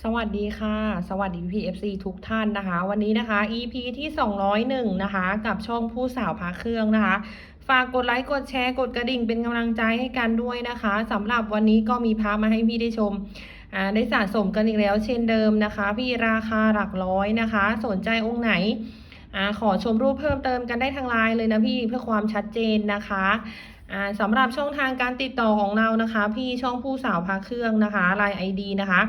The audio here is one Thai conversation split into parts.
สวัสดีค่ะ สวัสดี PFC ทุกท่านนะคะ วันนี้นะคะ EP ที่ 201 นะคะ กับช่องผู้สาวพาเครื่องนะคะ ฝากกดไลค์กดแชร์กดกระดิ่งเป็นกำลังใจให้กันด้วยนะคะสำหรับวันนี้ก็มีพามาให้พี่ได้ชมอ่าได้สะสมกันอีกแล้วเช่นเดิมนะคะ พี่ราคาหลักร้อยนะคะ สนใจองค์ไหนอาขอชมรูปเพิ่มเติมกันได้ทางไลน์เลยนะพี่เพื่อความชัดเจนนะคะอ่าสำหรับช่องทางการติดต่อของเรานะคะ พี่ช่องผู้สาวพาเครื่องนะคะไลน์ ID นะคะ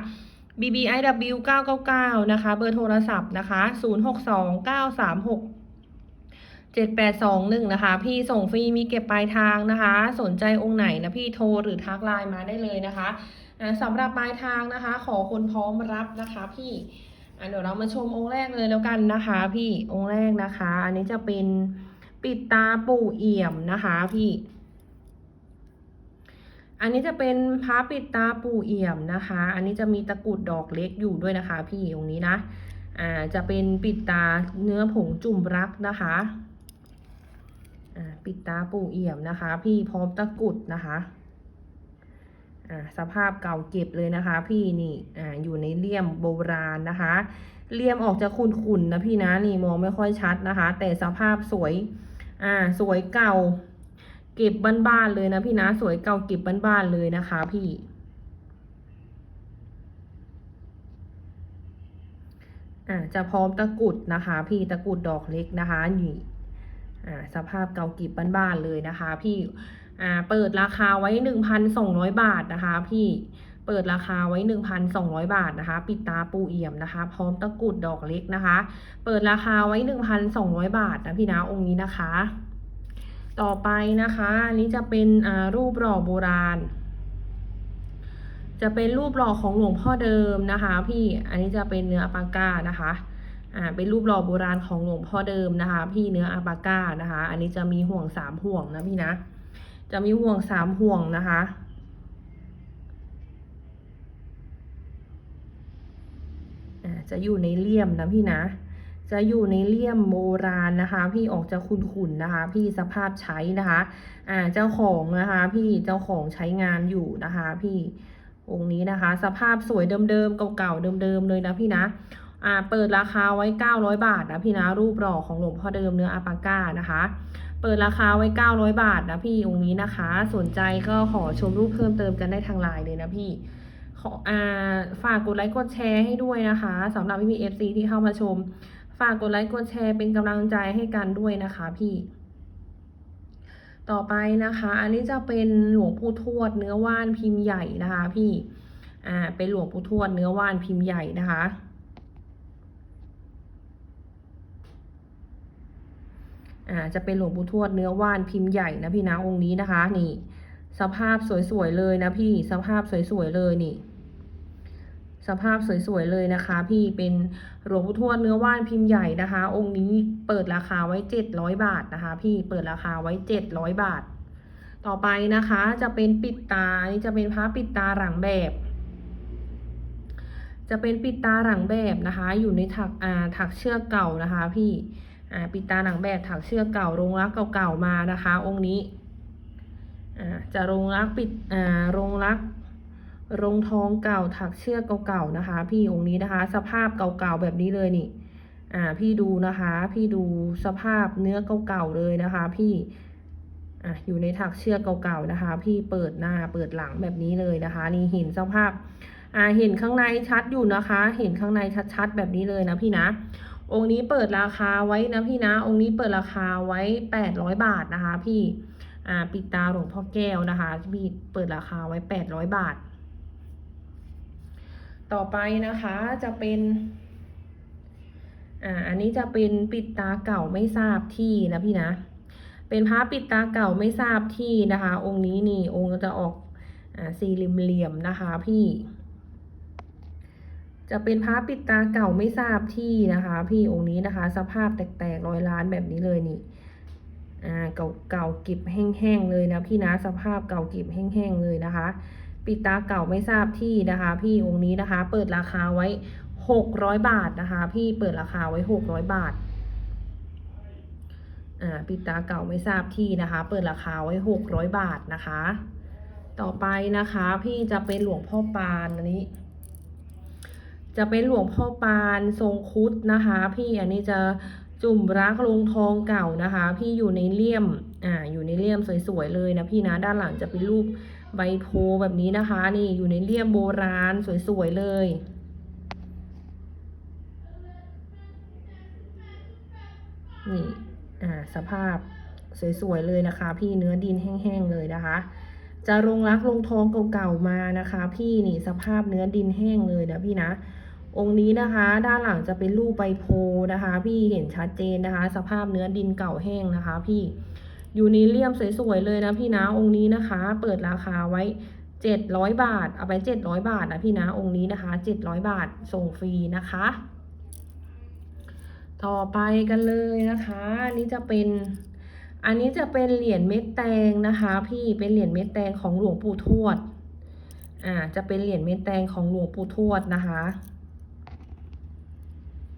BBIW 999 นะคะ เบอร์โทรศัพท์นะคะ 062 936 7821 นะคะ พี่ส่งฟรีมีเก็บปลายทางนะคะ สนใจองค์ไหนนะพี่โทรหรือทักไลน์มาได้เลยนะคะสำหรับปลายทางนะคะ ขอคนพร้อมรับนะคะพี่เดี๋ยวเรามาชมองค์แรกเลยแล้วกันนะคะ พี่องค์แรกนะคะ อันนี้จะเป็นปิดตาปู่เอี่ยมนะคะ พี่ อันนี้จะเป็นพระปิดตาปู่เอี่ยมนะคะ อันนี้จะมีตะกุดดอกเล็กอยู่ด้วยนะคะ พี่ตรงนี้นะอ่าจะเป็นปิดตาเนื้อผงจุ่มรักนะคะอ่าปิดตาปู่เอี่ยมนะคะ พี่พร้อมตะกุดนะคะอ่าสภาพเก่าเก็บเลยนะคะ พี่นี่อ่าอยู่ในเลี่ยมโบราณนะคะเลี่ยมออกจะขุ่นๆนะพี่นะนี่มองไม่ค่อยชัดนะคะ แต่สภาพสวยอ่าสวยเก่า เก็บบ้านๆเลยนะพี่นะสวยเก่าเก็บบ้านๆเลยนะคะ พี่ อ่าจะพร้อมตะกุดนะคะ พี่ตะกุดดอกเล็กนะคะนี่อ่าสภาพเก่าเก็บบ้านๆเลยนะคะ พี่อ่าเปิดราคาไว้หนึ่งพันสองร้อยบาทนะคะ พี่เปิดราคาไว้หนึ่งพันสองร้อยบาทนะคะ ปิดตาปูเอี่ยมนะคะ พร้อมตะกุดดอกเล็กนะคะ เปิดราคาไว้หนึ่งพันสองร้อยบาทนะพี่นะองค์นี้นะคะ ต่อไปนะคะอันนี้จะเป็นรูปหล่อโบราณ จะเป็นรูปหล่อของหลวงพ่อเดิมนะคะ พี่อันนี้จะเป็นเนื้ออปาก้านะคะอ่าเป็นรูปหล่อโบราณของหลวงพ่อเดิมนะคะ พี่เนื้ออัปาก้านะคะ อันนี้จะมีห่วงสามห่วงนะพี่นะ จะมีห่วงสามห่วงนะคะจะอยู่ในเลี่ยมนะพี่นะ จะอยู่ในเลี่ยมโบราณนะคะ พี่ออกจะขุ่นๆนะคะ พี่สภาพใช้นะคะอ่าเจ้าของนะคะ พี่เจ้าของใช้งานอยู่นะคะ พี่องค์นี้นะคะ สภาพสวยเดิมๆเก่าๆเดิมๆเลยนะพี่นะอ่าเปิดราคาไว้ 900 บาทนะพี่นะรูปหล่อของหลวงพ่อเดิมเนื้ออาปาก้านะคะ เปิดราคาไว้ 900 บาทนะพี่องค์นี้นะคะ สนใจก็ขอชมรูปเพิ่มเติมกันได้ทางไลน์เลยนะพี่ขออ่าฝากกดไลค์กดแชร์ให้ด้วยนะคะสำหรับพี่พีเอฟซีที่เข้ามาชมากกดไลค์กดแชร์เป็นกำลังใจให้กันด้วยนะคะพี่ต่อไปนะคะ อันนี้จะเป็นหลวงปู่ทวดเนื้อว่านพิมพ์ใหญ่นะคะ พี่ อ่า เป็นหลวงปู่ทวดเนื้อว่านพิมพ์ใหญ่นะคะ อ่า จะเป็นหลวงปู่ทวดเนื้อว่านพิมพ์ใหญ่นะพี่นะองค์นี้นะคะ นี่ สภาพสวยๆเลยนะพี่ สภาพสวยๆเลยนี่ สภาพสวยๆเลยนะคะ พี่เป็นหลวงปู่ทวดเนื้อว่านพิมพ์ใหญ่นะคะ องค์นี้เปิดราคาไว้เจ็ดร้อยบาทนะคะ พี่เปิดราคาไว้เจ็ดร้อยบาท ต่อไปนะคะจะเป็นปิดตาอันนี้จะเป็นพระปิดตาหลังแบบ จะเป็นปิดตาหลังแบบนะคะ อยู่ในถักอ่าถักเชือกเก่านะคะ พี่อ่าปิดตาหลังแบบถักเชือกเก่าโรงรักเก่าๆมานะคะ องค์นี้อ่าจะโรงรักปิดอ่าโรงรัก รงทองเก่าถักเชือกเก่าๆนะคะ พี่องค์นี้นะคะ สภาพเก่าๆแบบนี้เลยนี่ อ่า พี่ดูนะคะ พี่ดูสภาพเนื้อเก่าๆเลยนะคะ พี่อะอยู่ในถักเชือกเก่าๆนะคะ พี่เปิดหน้าเปิดหลังแบบนี้เลยนะคะ นี่เห็นสภาพอ่าเห็นข้างในชัดอยู่นะคะ เห็นข้างในชัดๆแบบนี้เลยนะพี่นะ องค์นี้เปิดราคาไว้นะพี่นะ องค์นี้เปิดราคาไว้แปดร้อยบาทนะคะ พี่อ่าปิดตาหลวงพ่อแก้วนะคะพี่เปิดราคาไว้แปดร้อยบาท ต่อไปนะคะจะเป็นอ่าอันนี้จะเป็นปิดตาเก่าไม่ทราบที่นะพี่นะ เป็นพระปิดตาเก่าไม่ทราบที่นะคะ องค์นี้นี่องค์จะออกอ่าสี่เหลี่ยมๆนะคะพี่ จะเป็นพระปิดตาเก่าไม่ทราบที่นะคะ พี่องค์นี้นะคะ สภาพแตกๆรอยล้านแบบนี้เลยนี่อ่าเก่าเก่าเก็บแห้งๆเลยนะพี่นะสภาพเก่าเก็บแห้งๆเลยนะคะ ปิดตาเก่าไม่ทราบที่นะคะ พี่องค์นี้นะคะ เปิดราคาไว้หกร้อยบาทนะคะ พี่เปิดราคาไว้หกร้อยบาทอ่าปิดตาเก่าไม่ทราบที่นะคะ เปิดราคาไว้หกร้อยบาทนะคะ ต่อไปนะคะ พี่จะเป็นหลวงพ่อปานอันนี้ จะเป็นหลวงพ่อปานทรงคุดนะคะ พี่อันนี้จะจุ่มรักลงทองเก่านะคะ พี่อยู่ในเลี่ยมอ่าอยู่ในเลี่ยมสวยๆเลยนะพี่นะด้านหลังจะเป็นรูป ใบโพแบบนี้นะคะ นี่อยู่ในเลี่ยมโบราณสวยๆเลยนี่อ่าสภาพสวยๆเลยนะคะ พี่เนื้อดินแห้งๆเลยนะคะ จะลงรักลงทองเก่าๆมานะคะ พี่นี่สภาพเนื้อดินแห้งเลยนะพี่นะ องค์นี้นะคะ ด้านหลังจะเป็นรูปใบโพนะคะ พี่เห็นชัดเจนนะคะ สภาพเนื้อดินเก่าแห้งนะคะ พี่ ยู่ในเลี่ยมสวยๆเลยนะพี่นะองค์นี้นะคะ เปิดราคาไว้เจ็ดร้อยบาท เอาไปเจ็ดร้อยบาทนะพี่นะองค์นี้นะคะเจ็ดร้อยบาทส่งฟรีนะคะ ต่อไปกันเลยนะคะอันนี้จะเป็นอันนี้จะเป็นเหรียญเม็ดแตงนะคะ พี่เป็นเหรียญเม็ดแตงของหลวงปู่ทวดอ่าจะเป็นเหรียญเม็ดแตงของหลวงปู่ทวดนะคะ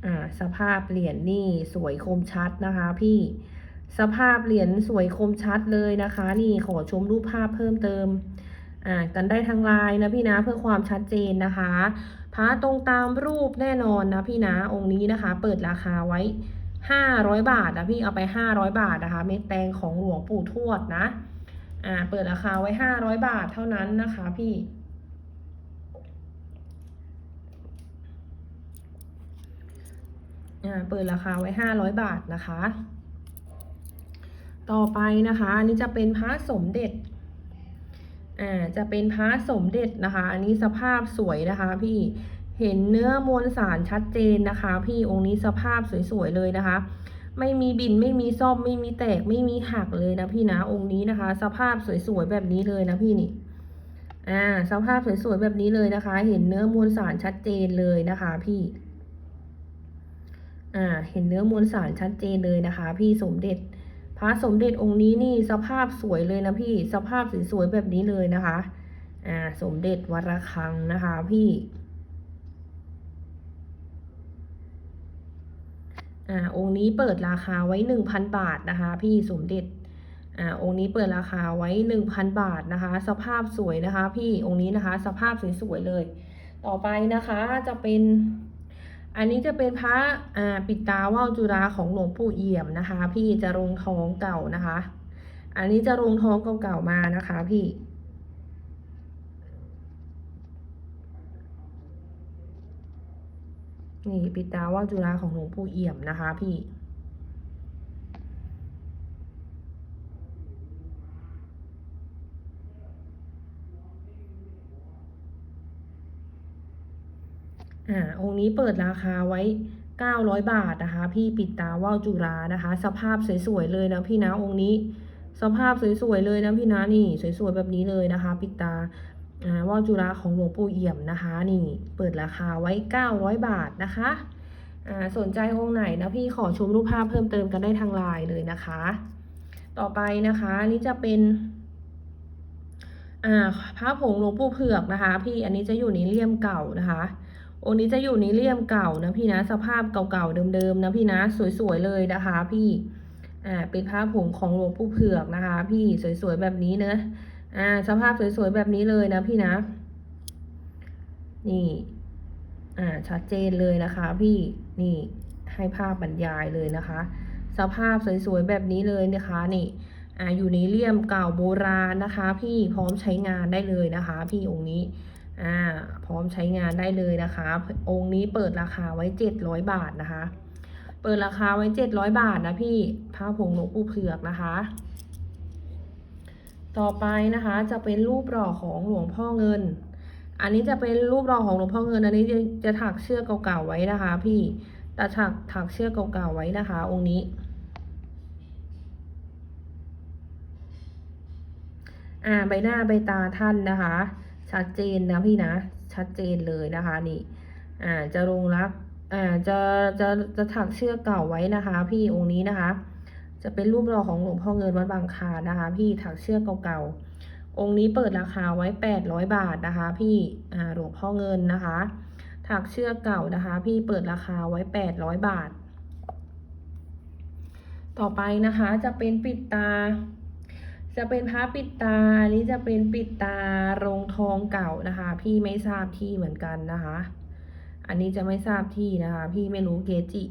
อ่าสภาพเหรียญนี่สวยคมชัดนะคะ พี่ สภาพเหรียญสวยคมชัดเลยนะคะ นี่ขอชมรูปภาพเพิ่มเติมอ่ากันได้ทางไลน์นะพี่นะเพื่อความชัดเจนนะคะพระตรงตามรูปแน่นอนนะพี่นะองค์นี้นะคะ เปิดราคาไว้ห้าร้อยบาทนะพี่เอาไปห้าร้อยบาทนะคะ เม็ดแตงของหลวงปู่ทวดนะอ่าเปิดราคาไว้ห้าร้อยบาทเท่านั้นนะคะพี่อ่าเปิดราคาไว้ห้าร้อยบาทนะคะ ต่อไปนะคะอันนี้จะเป็นพระสมเด็จอ่าจะเป็นพระสมเด็จนะคะ อันนี้สภาพสวยนะคะพี่เห็นเนื้อมวลสารชัดเจนนะคะ พี่องค์นี้สภาพสวยๆเลยนะคะ ไม่มีบินไม่มีซ่อมไม่มีแตกไม่มีหักเลยนะพี่นะองค์นี้นะคะ สภาพสวยๆแบบนี้เลยนะพี่นี่อ่าสภาพสวยๆแบบนี้เลยนะคะ เห็นเนื้อมวลสารชัดเจนเลยนะคะพี่อ่าเห็นเนื้อมวลสารชัดเจนเลยนะคะ พี่สมเด็จ พระสมเด็จองค์นี้นี่สภาพสวยเลยนะพี่สภาพสวยๆแบบนี้เลยนะคะอ่าสมเด็จวัดระฆังนะคะพี่อ่าองค์นี้เปิดราคาไว้หนึ่งพันบาทนะคะ พี่สมเด็จอ่าองค์นี้เปิดราคาไว้หนึ่งพันบาทนะคะ สภาพสวยนะคะ พี่องค์นี้นะคะ สภาพสวยๆเลย ต่อไปนะคะจะเป็น อันนี้จะเป็นพระปิดตาว่าวจุฬาของหลวงปู่เอี่ยมนะคะ พี่จะลงทองเก่านะคะ อันนี้จะลงทองเก่าๆมานะคะพี่นี่ปิดตาว่าวจุฬาของหลวงปู่เอี่ยมนะคะพี่ อ่าองค์นี้เปิดราคาไว้ 900 บาทนะคะ พี่ปิดตาว่าวจุฬานะคะ สภาพสวยๆเลยนะพี่นะองค์นี้ สภาพสวยๆเลยนะพี่นะนี่สวยๆแบบนี้เลยนะคะ ปิดตาอ่าว่าวจุฬาของหลวงปู่เอี่ยมนะคะ นี่เปิดราคาไว้ 900 บาทนะคะอ่าสนใจองค์ไหนนะพี่ขอชมรูปภาพเพิ่มเติมกันได้ทางไลน์เลยนะคะ ต่อไปนะคะนนี้จะเป็นอ่าพระผงหลวงปู่เผือกนะคะ พี่อันนี้จะอยู่ในเลี่ยมเก่านะคะ องค์นี้จะอยู่ในเลี่ยมเก่านะพี่นะ สภาพเก่าๆเดิมๆนะพี่นะ สวยๆเลยนะคะ พี่ อ่า เป็นพระผงของหลวงปู่เผือกนะคะ พี่สวยๆแบบนี้เนะ อ่า สภาพสวยๆแบบนี้เลยนะพี่นะ นี่ อ่า ชัดเจนเลยนะคะ พี่ นี่ ให้ภาพบรรยายเลยนะคะ สภาพสวยๆแบบนี้เลยนะคะ นี่อ่าอยู่ในเลี่ยมเก่าโบราณนะคะ พี่พร้อมใช้งานได้เลยนะคะ พี่องค์นี้ อ่าพร้อมใช้งานได้เลยนะคะ องค์นี้เปิดราคาไว้เจ็ดร้อยบาทนะคะ เปิดราคาไว้เจ็ดร้อยบาทนะพี่ผ้าผงหลวงปู่เผือกนะคะ ต่อไปนะคะจะเป็นรูปหล่อของหลวงพ่อเงิน อันนี้จะเป็นรูปหล่อของหลวงพ่อเงิน อันนี้จะจะถักเชือกเก่าๆไว้นะคะ พี่แต่ถักถักเชือกเก่าๆไว้นะคะ องค์นี้อ่าใบหน้าใบตาท่านนะคะ ชัดเจนนะพี่นะ ชัดเจนเลยนะคะนี่ อ่าจะลงรักอ่าจะจะจะถักเชือกเก่าไว้นะคะ พี่องค์นี้นะคะ จะเป็นรูปหล่อของหลวงพ่อเงินวัดบางคานนะคะ พี่ถักเชือกเก่าๆองค์นี้เปิดราคาไว้แปดร้อยบาทนะคะ พี่อ่าหลวงพ่อเงินนะคะ ถักเชือกเก่านะคะ พี่เปิดราคาไว้แปดร้อยบาท ต่อไปนะคะจะเป็นปิดตา จะเป็นพระปิดตา อันนี้จะเป็นปิดตารงทองเก่านะคะ พี่ไม่ทราบที่เหมือนกันนะคะ อันนี้จะไม่ทราบที่นะคะ พี่ไม่รู้เกจิ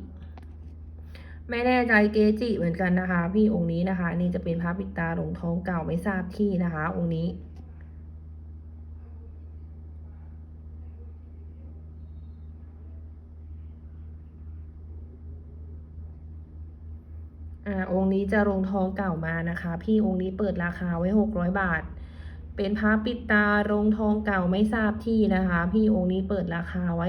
ไม่แน่ใจเกจิเหมือนกันนะคะ พี่องค์นี้นะคะ นี่จะเป็นพระปิดตาหลวงทองเก่าไม่ทราบที่นะคะ องค์นี้ อ่าองค์นี้จะลงทองเก่ามานะคะ พี่องค์นี้เปิดราคาไว้หกร้อยบาท เป็นพระปิดตาลงทองเก่าไม่ทราบที่นะคะ พี่องค์นี้เปิดราคาไว้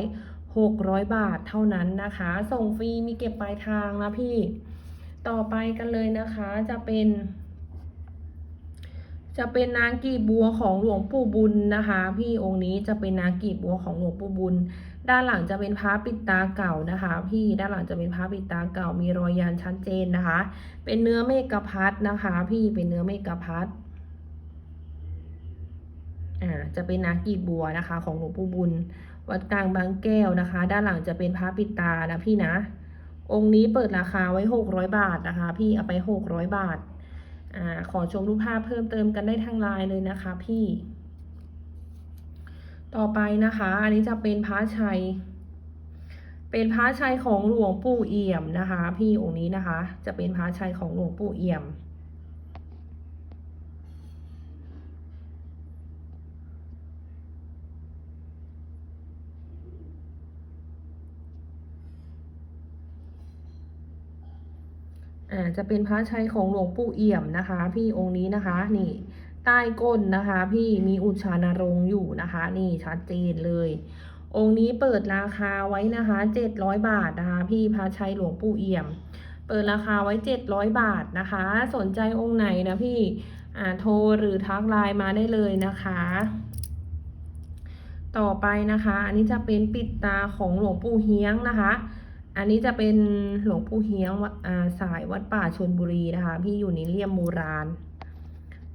หกร้อยบาทเท่านั้นนะคะ ส่งฟรีมีเก็บปลายทางนะพี่ ต่อไปกันเลยนะคะจะเป็น จะเป็นนางกีบบัวของหลวงปู่บุญนะคะ พี่องค์นี้จะเป็นนางกีบบัวของหลวงปู่บุญ ด้านหลังจะเป็นพระปิดตาเก่านะคะ พี่ด้านหลังจะเป็นพระปิดตาเก่ามีรอยยันชัดเจนนะคะ เป็นเนื้อเมกะพัดนะคะ พี่เป็นเนื้อเมกะพัดอ่าจะเป็นนางกีบบัวนะคะ ของหลวงปู่บุญ วัดกลางบางแก้วนะคะ ด้านหลังจะเป็นพระปิดตานะพี่นะ องค์นี้เปิดราคาไว้หกร้อยบาทนะคะ พี่เอาไปหกร้อยบาท อขอชมรูปภาพเพิ่มเติมกันได้ทางไลน์เลยนะคะพี่ ต่อไปนะคะ อันนี้จะเป็นพระชัย เป็นพระชัยของหลวงปู่เอี่ยมนะคะ พี่องค์นี้นะคะ จะเป็นพระชัยของหลวงปู่เอี่ยม อ่าจะเป็นพระชัยของหลวงปู่เอี่ยมนะคะ พี่องค์นี้นะคะนี่ใต้ก้นนะคะ พี่มีอุชานรงค์อยู่นะคะ นี่ชัดเจนเลย องค์นี้เปิดราคาไว้นะคะเจ็ดร้อยบาทนะคะ พี่พระชัยหลวงปู่เอี่ยม เปิดราคาไว้เจ็ดร้อยบาทนะคะ สนใจองค์ไหนนะพี่อ่าโทรหรือทักไลน์มาได้เลยนะคะ ต่อไปนะคะ อันนี้จะเป็นปิดตาของหลวงปู่เฮียงนะคะ อันนี้จะเป็นหลวงปู่เฮียงาสายวัดป่าชนบุรีนะคะ พี่อยู่ในเลี่ยมโบราณ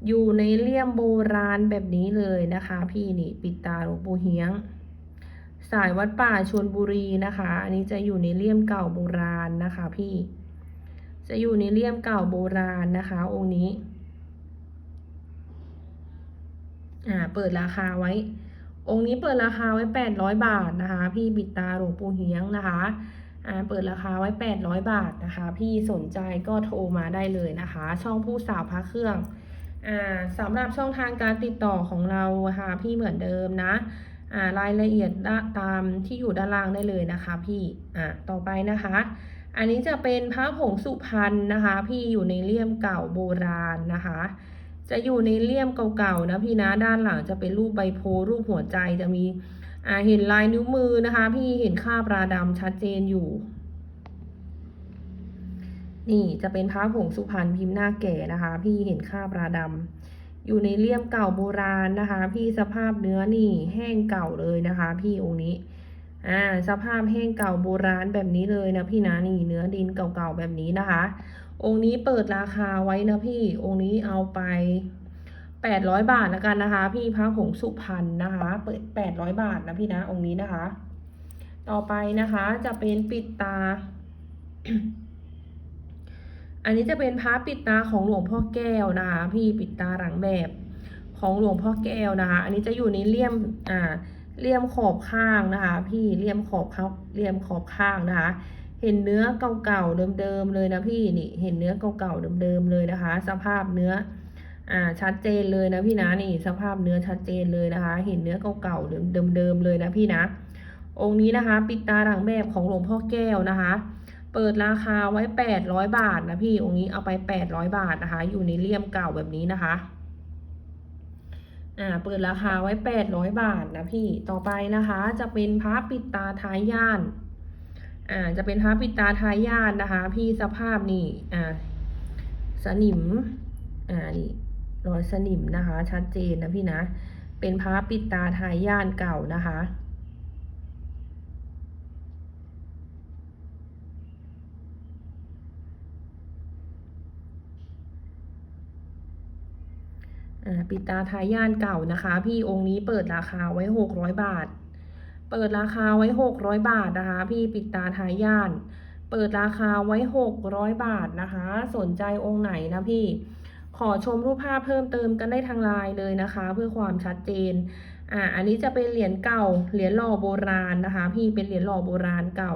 อยู่ในเลี่ยมโบราณแบบนี้เลยนะคะ พี่นี่ปิดตาหลวงปู่เฮียง สายวัดป่าชนบุรีนะคะ อันนี้จะอยู่ในเลี่ยมเก่าโบราณนะคะ พี่ จะอยู่ในเลี่ยมเก่าโบราณนะคะ องค์นี้ อ่า เปิดราคาไว้ องค์นี้เปิดราคาไว้แปดร้อยบาทนะคะ พี่ปิดตาหลวงปู่เฮียงนะคะ เปิดราคาไว้แปดร้อยบาทนะคะ พี่สนใจก็โทรมาได้เลยนะคะ ช่องผู้สาวพระเครื่องอสำหรับช่องทางการติดต่อของเราค่ะพี่เหมือนเดิมนะรายละเอียดตามที่อยู่ด้านล่างได้เลยนะคะ พี่ต่อไปนะคะ อันนี้จะเป็นพระผงสุพรรณนะคะ พี่อยู่ในเลี่ยมเก่าโบราณนะคะ จะอยู่ในเลี่ยมเก่าๆนะพี่นะด้านหลังจะเป็นรูปใบโพรูปหัวใจจะมีอ่าเห็นลายนิ้วมือนะคะ พี่เห็นคราบราดำชัดเจนอยู่ นี่จะเป็นพระผงสุพรรณพิมพ์หน้าแก่นะคะ พี่เห็นคราบราดำอยู่ในเลี่ยมเก่าโบราณนะคะ พี่สภาพเนื้อนี่แห้งเก่าเลยนะคะ พี่องค์นี้อ่าสภาพแห้งเก่าโบราณแบบนี้เลยนะพี่นะนี่เนื้อดินเก่าๆแบบนี้นะคะ องค์นี้เปิดราคาไว้นะพี่ องค์นี้เอาไปแปดร้อยบาทแล้วกันนะคะ พี่พระผงสุพรรณนะคะ เปิดแปดร้อยบาทนะพี่นะองค์นี้นะคะ ต่อไปนะคะจะเป็นปิดตา อันนี้จะเป็นพระปิดตาของหลวงพ่อแก้วนะคะ พี่ปิดตาหลังแบบของหลวงพ่อแก้วนะคะ อันนี้จะอยู่ในเลี่ยมอ่าเลี่ยมขอบข้างนะคะ พี่เลี่ยมขอบข้าเลี่ยมขอบข้างนะคะ เห็นเนื้อเก่าๆเดิมๆเลยนะพี่นี่เห็นเนื้อเก่าๆเดิมๆเลยนะคะ สภาพเนื้ออ่าชัดเจนเลยนะพี่นะนี่สภาพเนื้อชัดเจนเลยนะคะ เห็นเนื้อเก่าๆเดิมๆเลยนะพี่นะ องค์นี้นะคะ ปิดตาหลังแบบของหลวงพ่อแก้วนะคะ เปิดราคาไว้แปดร้อยบาทนะพี่องค์นี้เอาไปแปดร้อยบาทนะคะ อยู่ในเลี่ยมเก่าแบบนี้นะคะอ่าเปิดราคาไว้แปดร้อยบาทนะพี่ ต่อไปนะคะจะเป็นพระปิดตาท้ายย่าน อ่าจะเป็นพระปิตาทายานนะคะ พี่สภาพนี่อ่าสนิมอ่านี่รอยสนิมนะคะ ชัดเจนนะพี่นะ เป็นพระปิตาทายานเก่านะคะปิตาทายานเก่านะคะ พี่องค์นี้เปิดราคาไว้หกร้อยบาท เปิดราคาไว้หกร้อยบาทนะคะ พี่ปิดตาทายย่านเปิดราคาไว้หกร้อยบาทนะคะ สนใจองค์ไหนนะพี่ ขอชมรูปภาพเพิ่มเติมกันได้ทางไลน์เลยนะคะ เพื่อความชัดเจน อ่าอันนี้จะเป็นเหรียญเก่า เหรียญหล่อโบราณนะคะ พี่เป็นเหรียญหล่อโบราณเก่า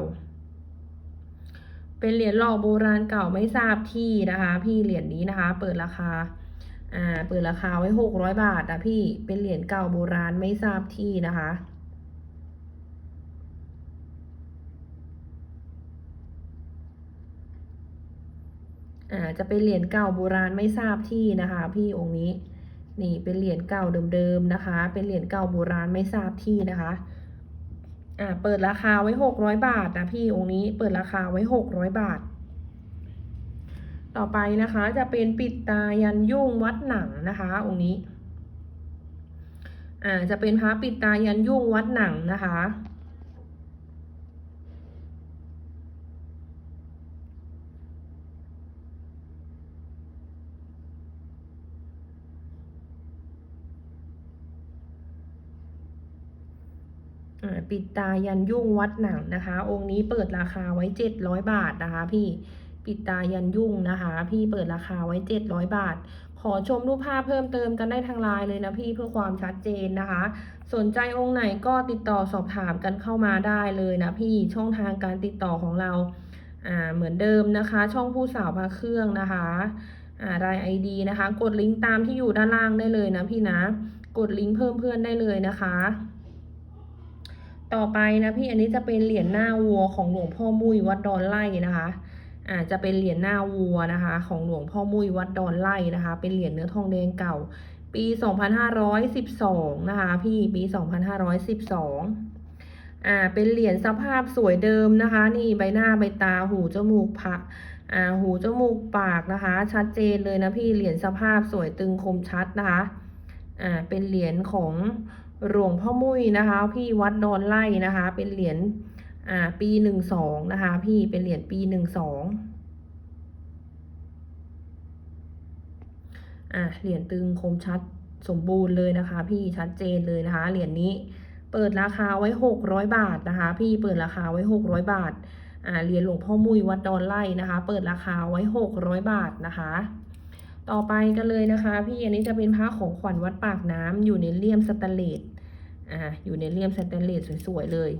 เป็นเหรียญหล่อโบราณเก่าไม่ทราบที่นะคะ พี่เหรียญนี้นะคะ เปิดราคา อ่า เปิดราคาไว้หกร้อยบาทนะพี่ เป็นเหรียญเก่าโบราณไม่ทราบที่นะคะ อ่าจะเป็นเหรียญเก่าโบราณไม่ทราบที่นะคะ พี่องค์นี้นี่เป็นเหรียญเก่าเดิมๆนะคะ เป็นเหรียญเก่าโบราณไม่ทราบที่นะคะอ่าเปิดราคาไว้หกร้อยบาทนะพี่องค์นี้เปิดราคาไว้หกร้อยบาท ต่อไปนะคะจะเป็นปิดตายันยุ่งวัดหนังนะคะ องค์นี้อ่าจะเป็นพระปิดตายันยุ่งวัดหนังนะคะ ปิดตายันยุ่งวัดหนังนะคะ องค์นี้เปิดราคาไว้เจ็ดร้อยบาทนะคะ พี่ปิดตายันยุ่งนะคะ พี่เปิดราคาไว้เจ็ดร้อยบาท ขอชมรูปภาพเพิ่มเติมกันได้ทางไลน์เลยนะพี่เพื่อความชัดเจนนะคะ สนใจองค์ไหนก็ติดต่อสอบถามกันเข้ามาได้เลยนะพี่ช่องทางการติดต่อของเราอ่าเหมือนเดิมนะคะ ช่องผู้สาวพระเครื่องนะคะอ่ารายไอดีนะคะ กดลิงก์ตามที่อยู่ด้านล่างได้เลยนะพี่นะ กดลิงก์เพิ่มเพื่อนได้เลยนะคะ ต่อไปนะพี่อันนี้จะเป็นเหรียญหน้าวัวของหลวงพ่อมุ้ยวัดดอนไล่นะคะอ่าจะเป็นเหรียญหน้าวัวนะคะ ของหลวงพ่อมุ้ยวัดดอนไล่นะคะ เป็นเหรียญเนื้อทองแดงเก่า ปี 2512 นะคะ พี่ปี 2512 อ่าเป็นเหรียญสภาพสวยเดิมนะคะ นี่ใบหน้าใบตาหูจมูกผะอ่าหูจมูกปากนะคะ ชัดเจนเลยนะพี่เหรียญสภาพสวยตึงคมชัดนะคะอ่าเป็นเหรียญของ หลวงพ่อมุ้ยนะคะ พี่วัดดอนไล่นะคะ เป็นเหรียญอ่าปีหนึ่งสองนะคะ พี่เป็นเหรียญปีหนึ่งสองอะเหรียญตึงคมชัดสมบูรณ์เลยนะคะ พี่ชัดเจนเลยนะคะ เหรียญนี้เปิดราคาไว้หกร้อยบาทนะคะ พี่เปิดราคาไว้หกร้อยบาทอ่าเหรียญหลวงพ่อมุ้ยวัดดอนไล่นะคะ เปิดราคาไว้หกร้อยบาทนะคะ ต่อไปกันเลยนะคะ พี่อันนี้จะเป็นพระของขวัญวัดปากน้ำอยู่ในเลี่ยมสแตนเลส อ่าอยู่ในเลี่ยมสแตนเลสสวยๆเลย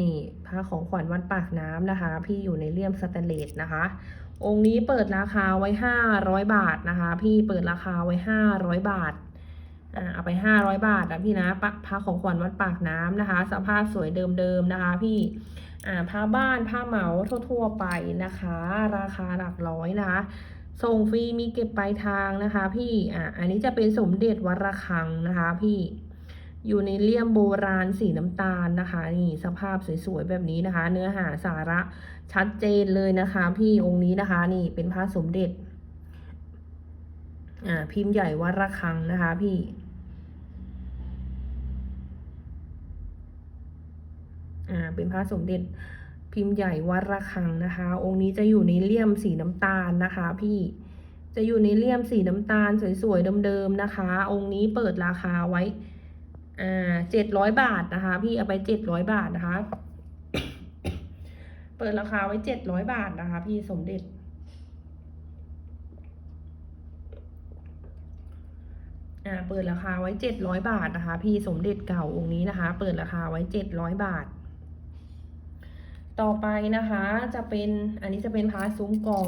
นี่ผ้าของขวัญวัดปากน้ำนะคะ พี่อยู่ในเลี่ยมสแตนเลสนะคะ องค์นี้เปิดราคาไว้ห้าร้อยบาทนะคะ พี่เปิดราคาไว้ห้าร้อยบาทเอาไปห้าร้อยบาทนะพี่นะปะผ้าของขวัญวัดปากน้ำนะคะ สภาพสวยเดิมๆนะคะ พี่ ผ้าบ้านผ้าเหมาทั่ว ๆ ไปนะคะ ราคาหลักร้อยนะคะส่งฟรีมีเก็บปลายทางนะคะ พี่อ่าอันนี้จะเป็นสมเด็จวัดระฆังนะคะ พี่อยู่ในเลี่ยมโบราณสีน้ำตาลนะคะ นี่สภาพสวยๆแบบนี้นะคะ เนื้อหาสาระชัดเจนเลยนะคะ พี่องค์นี้นะคะ นี่เป็นพระสมเด็จ อ่าพิมพ์ใหญ่วัดระฆังนะคะ พี่ อ่าเป็นพระสมเด็จพิมพ์ใหญ่วัดระฆังนะคะ องค์นี้จะอยู่ในเลี่ยมสีน้ำตาลนะคะ พี่จะอยู่ในเลี่ยมสีน้ำตาลสวยๆเดิมๆนะคะ องค์นี้เปิดราคาไว้อ่าเจ็ดร้อยบาทนะคะ พี่เอาไปเจ็ดร้อยบาทนะคะ เปิดราคาไว้เจ็ดร้อยบาทนะคะ พี่สมเด็จอ่าเปิดราคาไว้เจ็ดร้อยบาทนะคะ พี่สมเด็จเก่าองค์นี้นะคะ เปิดราคาไว้เจ็ดร้อยบาท ต่อไปนะคะจะเป็นอันนี้จะเป็นพาซุ้มกอ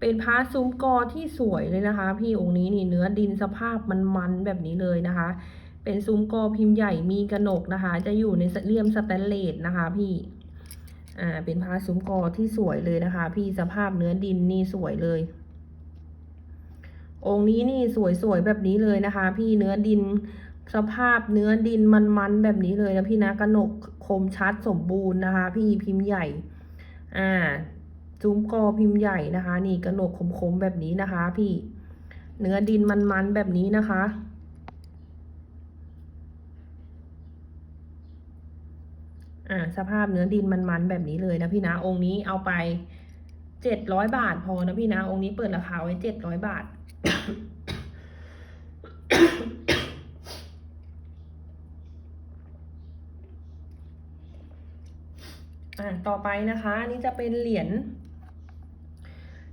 เป็นพาซุ้มกอที่สวยเลยนะคะ พี่องค์นี้นี่เนื้อดินสภาพมันๆแบบนี้เลยนะคะ เป็นซุ้มกอพิมพ์ใหญ่มีกระหนกนะคะ จะอยู่ในเลี่ยมสแตนเลสนะคะ พี่อ่าเป็นพาซุ้มกอที่สวยเลยนะคะ พี่สภาพเนื้อดินนี่สวยเลย องค์นี้นี่สวยๆแบบนี้เลยนะคะ พี่เนื้อดินสภาพเนื้อดินมันๆแบบนี้เลยนะพี่นะกระหนก มชัดสมบูรณ์นะคะ พี่พิมพ์ใหญ่ อ่าซุ้มกอพิมพ์ใหญ่นะคะ นี่กระหนกคมๆแบบนี้นะคะ พี่ เนื้อดินมันๆแบบนี้นะคะ อ่าสภาพเนื้อดินมันๆแบบนี้เลยนะพี่นะองค์นี้เอาไปเจ็ดร้อยบาทพอนะพี่นะองค์นี้เปิดราคาไว้เจ็ดร้อยบาท อ่าต่อไปนะคะอันนี้จะเป็นเหรียญ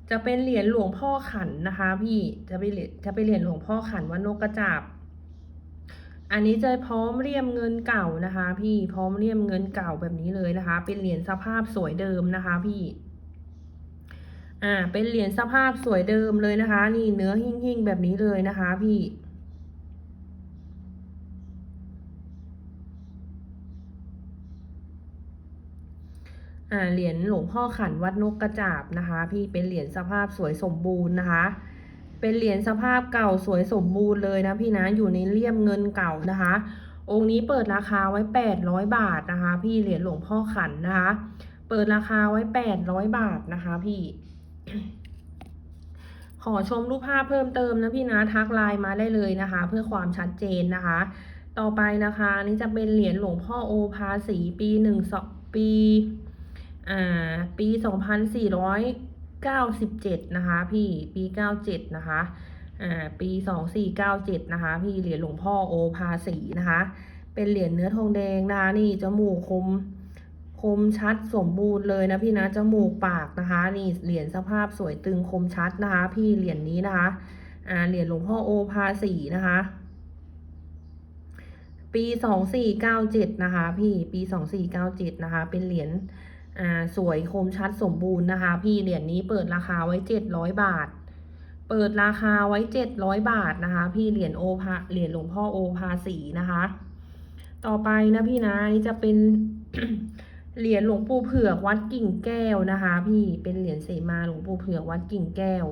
จะเป็นเหรียญหลวงพ่อขันนะคะ พี่จะไปเหรียญจะไปเหรียญหลวงพ่อขันวัดนกกระจาบ อันนี้จะพร้อมเรียมเงินเก่านะคะ พี่พร้อมเรียมเงินเก่าแบบนี้เลยนะคะ เป็นเหรียญสภาพสวยเดิมนะคะ พี่ อ่า เป็นเหรียญสภาพสวยเดิมเลยนะคะ นี่เนื้อหิ่งๆแบบนี้เลยนะคะ พี่ อ่าเหรียญหลวงพ่อขันวัดนกกระจาบนะคะ พี่เป็นเหรียญสภาพสวยสมบูรณ์นะคะ เป็นเหรียญสภาพเก่าสวยสมบูรณ์เลยนะพี่นะอยู่ในเลี่ยมเงินเก่านะคะ องค์นี้เปิดราคาไว้แปดร้อยบาทนะคะ พี่เหรียญหลวงพ่อขันนะคะ เปิดราคาไว้แปดร้อยบาทนะคะพี่ขอชมรูปภาพเพิ่มเติมนะพี่นะทักไลน์มาได้เลยนะคะ เพื่อความชัดเจนนะคะ ต่อไปนะคะนี่จะเป็นเหรียญหลวงพ่อโอภาสีปีหนึ่งสองปี อ่าปีสองพันสี่ร้อยเก้าสิบเจ็ดนะคะพี่ปีเก้าเจ็ดนะคะอ่าปีสองสี่เก้าเจ็ดนะคะ พี่เหรียญหลวงพ่อโอภาสีนะคะ เป็นเหรียญเนื้อทองแดงนะคะนี่จมูกคมคมชัดสมบูรณ์เลยนะพี่นะจมูกปากนะคะ นี่เหรียญสภาพสวยตึงคมชัดนะคะ พี่เหรียญนี้นะคะอ่าเหรียญหลวงพ่อโอภาสีนะคะ ปีสองสี่เก้าเจ็ดนะคะ พี่ปีสองสี่เก้าเจ็ดนะคะ เป็นเหรียญ อ่าสวยคมชัดสมบูรณ์นะคะ พี่เหรียญนี้เปิดราคาไว้เจ็ดร้อยบาท เปิดราคาไว้เจ็ดร้อยบาทนะคะ พี่เหรียญโอภาเหรียญหลวงพ่อโอภาสีนะคะ ต่อไปนะพี่นะนี่จะเป็นเหรียญหลวงปู่เผือกวัดกิ่งแก้วนะคะ พี่เป็นเหรียญเสมาหลวงปู่เผือกวัดกิ่งแก้ว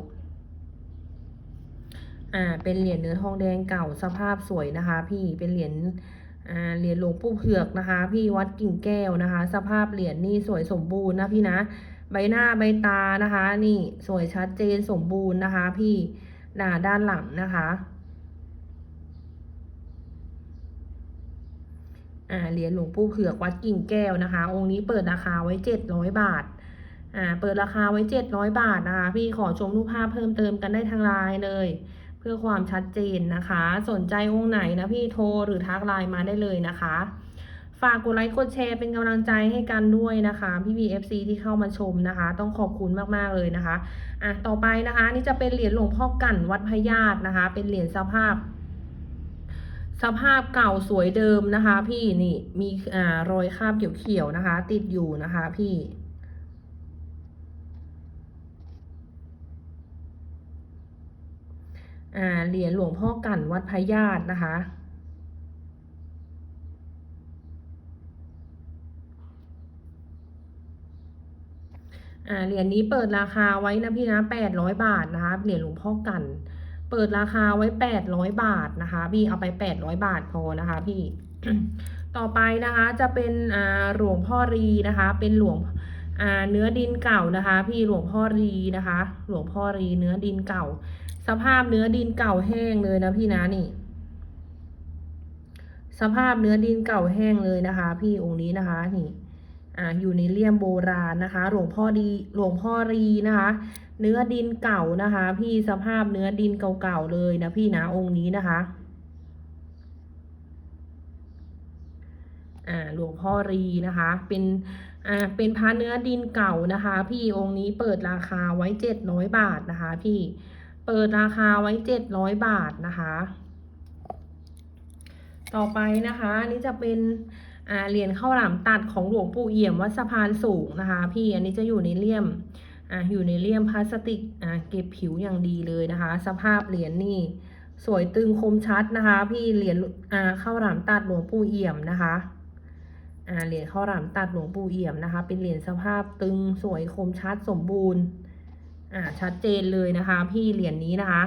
อ่าเป็นเหรียญเนื้อทองแดงเก่าสภาพสวยนะคะ พี่เป็นเหรียญ เหรียญหลวงปู่เผือกนะคะ พี่วัดกิ่งแก้วนะคะ สภาพเหรียญนี่สวยสมบูรณ์นะพี่นะ ใบหน้าใบตานะคะ นี่สวยชัดเจนสมบูรณ์นะคะ พี่หน้าด้านหลังนะคะอ่าเหรียญหลวงปู่เผือกวัดกิ่งแก้วนะคะ องค์นี้เปิดราคาไว้เจ็ดร้อยบาทอ่าเปิดราคาไว้เจ็ดร้อยบาทนะคะ พี่ขอชมรูปภาพเพิ่มเติมกันได้ทางไลน์เลย พื่อความชัดเจนนะคะ สนใจองค์ไหนนะพี่โทรหรือทักไลน์มาได้เลยนะคะ ฝากกดไลค์กดแชร์เป็นกำลังใจให้กันด้วยนะคะ พี่ BFC ที่เข้ามาชมนะคะ ต้องขอบคุณมากๆเลยนะคะอะต่อไปนะคะ นี่จะเป็นเหรียญหลวงพ่อกั่นวัดพญาตนะคะ เป็นเหรียญสภาพ สภาพเก่าสวยเดิมนะคะ พี่นี่มีอ่ารอยคราบเขียวๆนะคะ ติดอยู่นะคะ พี่ อ่า เหรียญหลวงพ่อกันวัดพญาตนะคะอ่าเหรียญนี้เปิดราคาไว้นะพี่นะแปดร้อยบาทนะคะ เหรียญหลวงพ่อกัน เปิดราคาไว้แปดร้อยบาทนะคะ พี่เอาไปแปดร้อยบาทพอนะคะพี่ ต่อไปนะคะจะเป็นอ่าหลวงพ่อรีนะคะ เป็นหลวงอ่าเนื้อดินเก่านะคะ พี่หลวงพ่อรีนะคะ หลวงพ่อรีเนื้อดินเก่า สภาพเนื้อดินเก่าแห้งเลยนะพี่นะนี่ สภาพเนื้อดินเก่าแห้งเลยนะคะ พี่องค์นี้นะคะนี่อ่าอยู่ในเลี่ยมโบราณนะคะ หลวงพ่อดีหลวงพ่อรีนะคะ เนื้อดินเก่านะคะ พี่สภาพเนื้อดินเก่าๆเลยนะพี่นะองค์นี้นะคะอ่าหลวงพ่อรีนะคะ เป็นอ่าเป็นพระเนื้อดินเก่านะคะ พี่องค์นี้เปิดราคาไว้เจ็ดร้อยบาทนะคะ พี่ เปิดราคาไว้เจ็ดร้อยบาทนะคะ ต่อไปนะคะอันนี่จะเป็นเหรียญข้าวหลามตัดของหลวงปู่เอี่ยมวัดสะพานสูงนะคะ พี่อันนี้จะอยู่ในเลี่ยมอ่าอยู่ในเลี่ยมพลาสติกอ่าเก็บผิวอย่างดีเลยนะคะ สภาพเหรียญนี่ สวยตึงคมชัดนะคะ พี่เหรียญอ่าข้าวหลามตัดหลวงปู่เอี่ยมนะคะอ่าเหรียญข้าวหลามตัดหลวงปู่เอี่ยมนะคะ เป็นเหรียญสภาพตึงสวยคมชัดสมบูรณ์ อ่าชัดเจนเลยนะคะ พี่เหรียญนี้นะคะ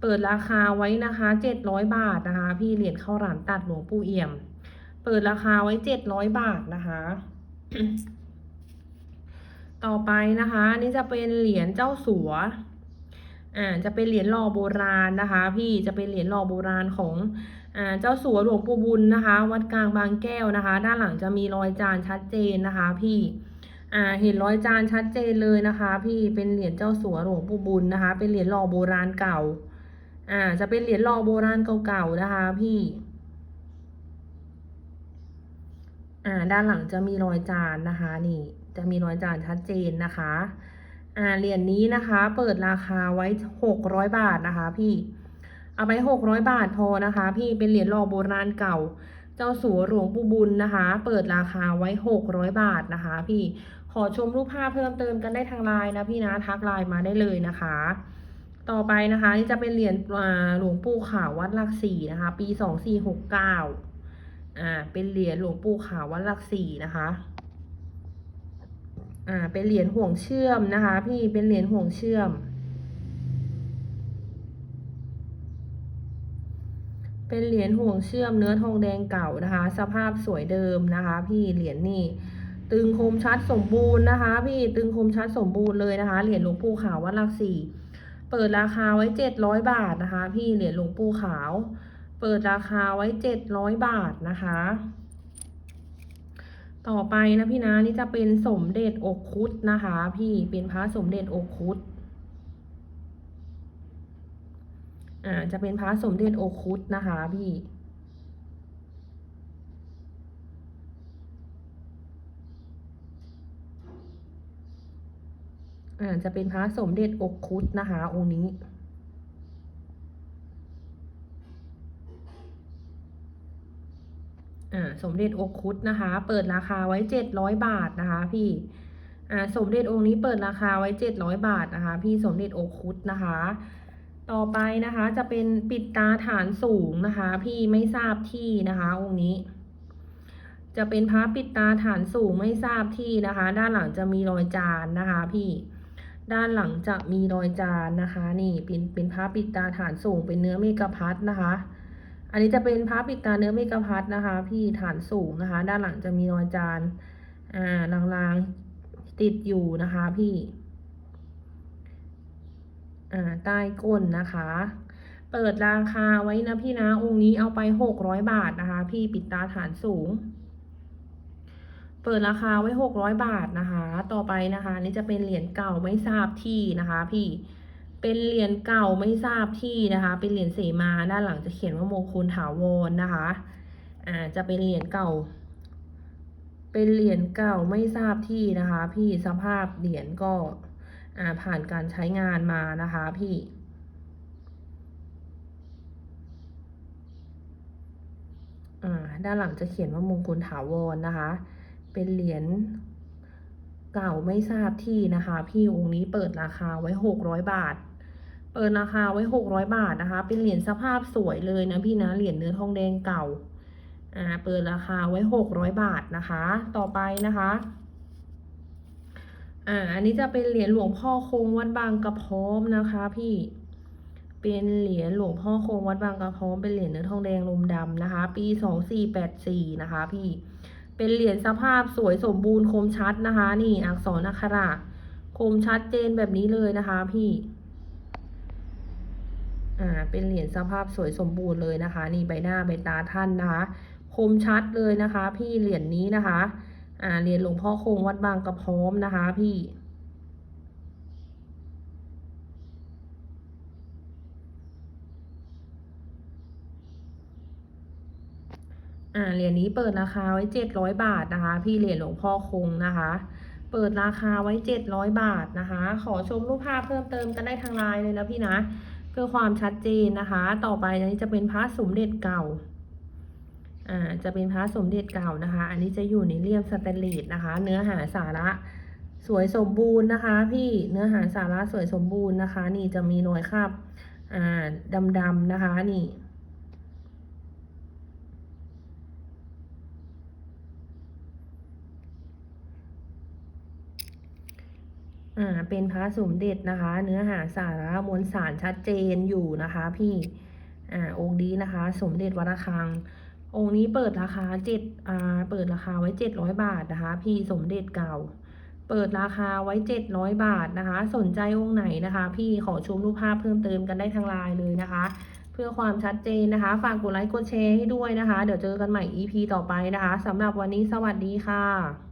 เปิดราคาไว้นะคะเจ็ดร้อยบาทนะคะ พี่เหรียญเข้าวหลามตัดหลวงปู่เอี่ยม เปิดราคาไว้เจ็ดร้อยบาทนะคะต่อไปนะคะนี่จะเป็นเหรียญเจ้าสัว อ่าจะเป็นเหรียญหล่อโบราณนะคะ พี่จะเป็นเหรียญหล่อโบราณของอ่าเจ้าสัวหลวงปู่บุญนะคะ วัดกลางบางแก้วนะคะ ด้านหลังจะมีรอยจานชัดเจนนะคะ พี่ อ่าเห็นรอยจานชัดเจนเลยนะคะ พี่เป็นเหรียญเจ้าสัวหลวงปู่บุญนะคะ เป็นเหรียญหล่อโบราณเก่า อ่า จะเป็นเหรียญหล่อโบราณเก่าๆนะคะ พี่ อ่า ด้านหลังจะมีรอยจานนะคะ นี่ จะมีรอยจานชัดเจนนะคะ อ่าเหรียญนี้นะคะ เปิดราคาไว้หกร้อยบาทนะคะ พี่ เอาไปหกร้อยบาทพอนะคะ พี่เป็นเหรียญหล่อโบราณเก่าเจ้าสัวหลวงปู่บุญนะคะ เปิดราคาไว้หกร้อยบาทนะคะ พี่ ขอชมรูปภาพเพิ่มเติมกันได้ทางไลน์นะพี่นะทักไลน์มาได้เลยนะคะ ต่อไปนะคะ นี่จะเป็นเหรียญหลวงปู่ขาววัดหลักสี่นะคะ ปีสองสี่หกเก้าอ่า เป็นเหรียญหลวงปู่ขาววัดหลักสี่นะคะอ่า เป็นเหรียญห่วงเชื่อมนะคะ พี่เป็นเหรียญห่วงเชื่อม เป็นเหรียญห่วงเชื่อมเนื้อทองแดงเก่านะคะ สภาพสวยเดิมนะคะ พี่เหรียญนี่ ตึงคมชัดสมบูรณ์นะคะ พี่ตึงคมชัดสมบูรณ์เลยนะคะ เหรียญหลวงปู่ขาววัดหลักสี่เปิดราคาไว้เจ็ดร้อยบาทนะคะ พี่เหรียญหลวงปู่ขาว เปิดราคาไว้เจ็ดร้อยบาทนะคะ ต่อไปนะพี่นะนี่จะเป็นสมเด็จอกคุดนะคะ พี่เป็นพระสมเด็จอกคุดอ่าจะเป็นพระสมเด็จอกคุดนะคะ พี่ อ่าจะเป็นพระสมเด็จอกคุดนะคะ องค์นี้ อ่าสมเด็จอกคุดนะคะ เปิดราคาไว้เจ็ดร้อยบาทนะคะ พี่ อ่าสมเด็จองค์นี้เปิดราคาไว้เจ็ดร้อยบาทนะคะ พี่สมเด็จอกคุดนะคะต่อไปนะคะจะเป็นปิดตาฐานสูงนะคะ พี่ไม่ทราบที่นะคะองค์นี้ จะเป็นพระปิดตาฐานสูงไม่ทราบที่นะคะ ด้านหลังจะมีรอยจานนะคะ พี่ ด้านหลังจะมีรอยจานนะคะ นี่เป็นเป็นพระปิดตาฐานสูงเป็นเนื้อเมกะพัดนะคะ อันนี้จะเป็นพระปิดตาเนื้อเมกะพัดนะคะ พี่ฐานสูงนะคะ ด้านหลังจะมีรอยจานอ่าลางๆติดอยู่นะคะพี่อ่าใต้ก้นนะคะ เปิดราคาไว้นะพี่นะองค์นี้เอาไปหกร้อยบาทนะคะ พี่ปิดตาฐานสูง เปิดราคาไว้หกร้อยบาทนะคะ ต่อไปนะคะ นี่จะเป็นเหรียญเก่าไม่ทราบที่นะคะ พี่ เป็นเหรียญเก่าไม่ทราบที่นะคะ เป็นเหรียญเสมาด้านหลังจะเขียนว่าโมงคลถาวรนะคะ อ่า จะเป็นเหรียญเก่า เป็นเหรียญเก่าไม่ทราบที่นะคะ พี่ สภาพเหรียญก็ อ่า ผ่านการใช้งานมานะคะพี่อ่าด้านหลังจะเขียนว่ามงคลถาวรนะคะ เป็นเหรียญเก่าไม่ทราบที่นะคะ พี่องค์นี้เปิดราคาไว้หกร้อยบาท เปิดราคาไว้หกร้อยบาทนะคะ เป็นเหรียญสภาพสวยเลยนะพี่นะเหรียญเนื้อทองแดงเก่าอ่าเปิดราคาไว้หกร้อยบาทนะคะ ต่อไปนะคะอ่าอันนี้จะเป็นเหรียญหลวงพ่อคงวัดบางกระพร้อมนะคะ พี่เป็นเหรียญหลวงพ่อคงวัดบางกระพร้อมเป็นเหรียญเนื้อทองแดงลมดำนะคะ ปีสองสี่แปดสี่นะคะ พี่ เป็นเหรียญสภาพสวยสมบูรณ์คมชัดนะคะ นี่อักษรอักขระคมชัดเจนแบบนี้เลยนะคะ พี่ อ่า เป็นเหรียญสภาพสวยสมบูรณ์เลยนะคะ นี่ใบหน้าใบตาท่านนะคะ คมชัดเลยนะคะ พี่เหรียญนี้นะคะ อ่าเหรียญหลวงพ่อคงวัดบางกระพร้อมนะคะ พี่ อ่าเหรียญนี้เปิดราคาไว้เจ็ดร้อยบาทนะคะ พี่เหรียญหลวงพ่อคงนะคะ เปิดราคาไว้เจ็ดร้อยบาทนะคะ ขอชมรูปภาพเพิ่มเติมกันได้ทางไลน์เลยนะพี่นะ เพื่อความชัดเจนนะคะ ต่อไปอันนี้จะเป็นพระสมเด็จเก่าอ่าจะเป็นพระสมเด็จเก่านะคะ อันนี้จะอยู่ในเลี่ยมสแตนเลสนะคะ เนื้อหาสาระสวยสมบูรณ์นะคะ พี่เนื้อหาสาระสวยสมบูรณ์นะคะ นี่จะมีรอยคราบอ่าดำๆนะคะนี่ อ่าเป็นพระสมเด็จนะคะ เนื้อหาสาระมวลสารชัดเจนอยู่นะคะ พี่อ่าองค์นี้นะคะ สมเด็จวัดระฆัง องค์นี้เปิดราคาเจ็ดอ่าเปิดราคาไว้เจ็ดร้อยบาทนะคะ พี่สมเด็จเก่า เปิดราคาไว้เจ็ดร้อยบาทนะคะ สนใจองค์ไหนนะคะ พี่ขอชมรูปภาพเพิ่มเติมกันได้ทางไลน์เลยนะคะ เพื่อความชัดเจนนะคะ ฝากกดไลค์กดแชร์ให้ด้วยนะคะ เดี๋ยวเจอกันใหม่ EP ต่อไปนะคะสำหรับวันนี้สวัสดีค่ะ